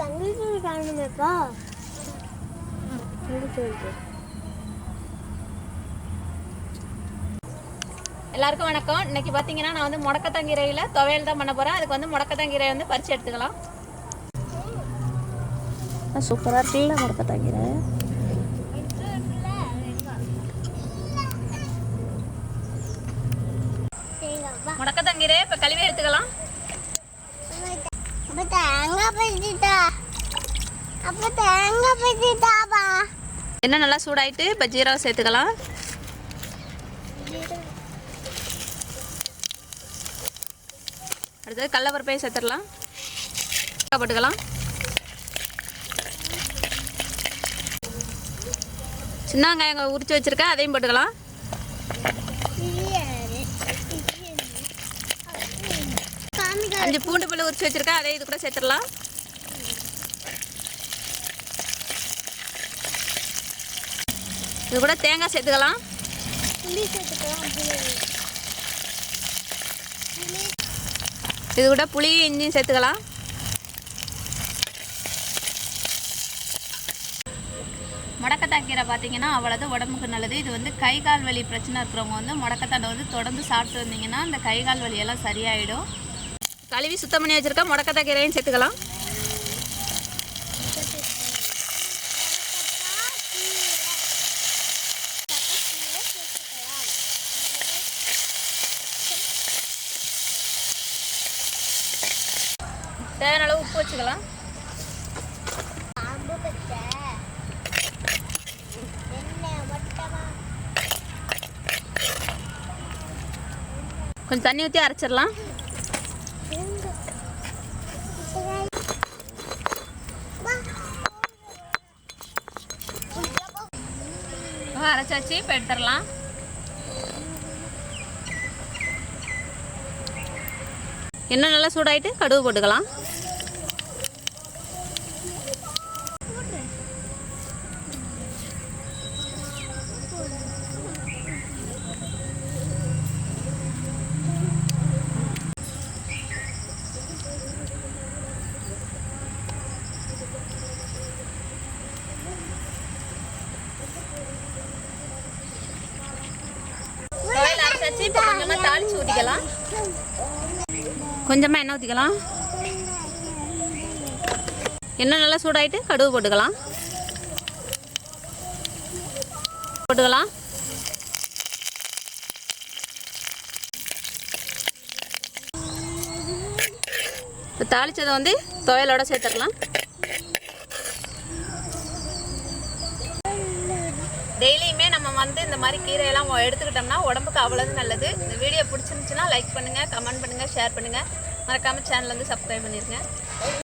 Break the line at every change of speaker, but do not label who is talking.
தங்கச்சூர் காணுமேப்பா
எல்லாருக்கும் வணக்கம். இன்னைக்கு பார்த்தீங்கன்னா நான் வந்து முடக்கத்தங்கீரையில் துவையல் தான் பண்ண போகிறேன் அதுக்கு வந்து முடக்கத்தங்கீரை வந்து பறித்து எடுத்துக்கலாம்.
சூப்பராக இருக்குல்ல முடக்கத்தாங்கிற
முடக்கத்தங்கீரை இப்போ கழுவி எடுத்துக்கலாம்.
அப்ப தேங்காய் பறிச்சுட்டா அப்ப தேங்காய் பறிச்சுட்டாப்பா
என்ன நல்லா சூடாயிட்டு இப்போ ஜீரகம் சேர்த்துக்கலாம். அடுத்தது கடலப்பருப்பையும் சேர்த்துடலாம். போட்டுக்கலாம். சின்ன வெங்காயம் உரிச்சு வச்சிருக்கேன் அதையும் போட்டுக்கலாம். அஞ்சு பூண்டு பல்லு உரிச்சு வச்சிருக்கேன் அதையும் இது கூட சேர்த்துடலாம். இது கூட தேங்காய் சேர்த்துக்கலாம். இது கூட புளி இஞ்சியும் சேர்த்துக்கலாம். முடக்கத்தாக்கீரை பார்த்தீங்கன்னா அவ்வளோதான் உடம்புக்கு நல்லது. இது வந்து கை கால் வலி பிரச்சனை இருக்கிறவங்க வந்து முடக்கத்தாண்டை வந்து தொடர்ந்து சாப்பிட்டு வந்தீங்கன்னா அந்த கை கால் வலியெல்லாம் சரியாயிடும். கழுவி சுத்தம் பண்ணி வச்சுருக்க முடக்கத்தாக்கீரையும் சேர்த்துக்கலாம். தேவையான அளவு உப்பு வச்சுக்கலாம். கொஞ்சம் தண்ணி ஊற்றி அரைச்சிடலாம். அரைச்சாச்சு இப்போ எடுத்துடலாம். இன்னும் நல்லா சூடாயிட்டு கடுகு போட்டுக்கலாம். அரைச்சாச்சு இப்போ கொஞ்சமாக தாளிச்சு ஊற்றிக்கலாம் கொஞ்சமாக எண்ணெய் ஊற்றிக்கலாம் எண்ணெய் நல்லா சூடாயிட்டு கடுகு போட்டுக்கலாம். போட்டுக்கலாம். இப்போ தாளிச்சதை வந்து துவையலோட சேர்த்துடலாம் டெய்லியுமே நம்ம வந்து இந்த மாதிரி கீரையெல்லாம் எடுத்துக்கிட்டோம்னா உடம்புக்கு அவ்வளவு நல்லது. இந்த வீடியோ பிடிச்சிருந்துச்சுன்னா லைக் பண்ணுங்கள் கமெண்ட் பண்ணுங்கள் ஷேர் பண்ணுங்கள் மறக்காமல் சேனல் வந்து சப்ஸ்கிரைப் பண்ணிடுங்க